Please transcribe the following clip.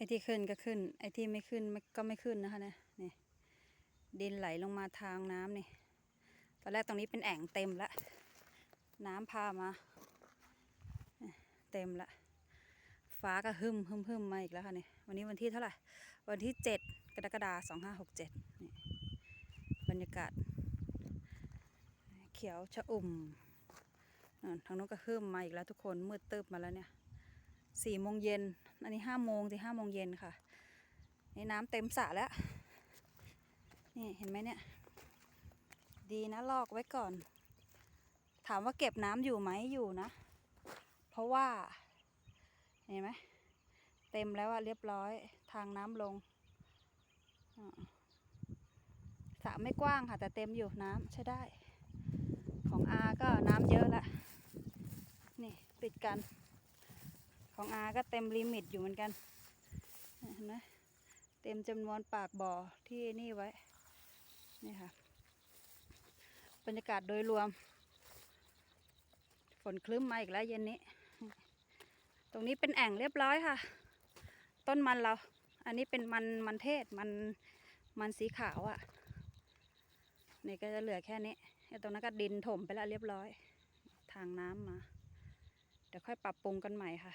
ไอ้ที่ขึ้นก็ขึ้น ไอ้ที่ไม่ขึ้นก็ไม่ขึ้นนะคะเนี่ยนี่ดินไหลลงมาทางน้ำนี่ ตอนแรกตรงนี้เป็นแอ่งเต็มละ น้ำพามา เต็มละ ฟ้าก็หึมหึมหึมมาอีกแล้วค่ะนี่ วันนี้วันที่เท่าไหร่ วันที่เจ็ดกรกฎาสองห้าหกเจ็ดนี่บรรยากาศ เขียวชะอุ่ม ทางนู้นก็หึมมาอีกแล้วทุกคนมืดตึบมาแล้วเนี่ย สี่โมงเย็น อันนี้ห้าโมงที่ห้าโมงเย็นค่ะ นี่น้ำเต็มสระแล้ว นี่เห็นไหมเนี่ย ดีนะลอกไว้ก่อน ถามว่าเก็บน้ำอยู่ไหมอยู่นะ เพราะว่า เห็นไหม เต็มแล้วอะเรียบร้อย ทางน้ำลงสระไม่กว้างค่ะ แต่เต็มอยู่น้ำใช้ได้ ของอาก็น้ำเยอะละ นี่ติดกัน ของอาก็เต็มลิมิตอยู่เหมือนกันเห็นไหมเต็มจำนวนปากบ่อที่นี่ไว้ นี่ค่ะ บรรยากาศโดยรวม ฝนคลึ้มมาอีกแล้วเย็นนี้ ตรงนี้เป็นแอ่งเรียบร้อยค่ะ ต้นมันเรา อันนี้เป็นมันมันเทศมันมันสีขาวอะ่ะ นี่ก็จะเหลือแค่นี้ตรงนั้นก็ดินถมไปแล้วเรียบร้อย ทางน้ำมา เดี๋ยวค่อยปรับปรุงกันใหม่ค่ะ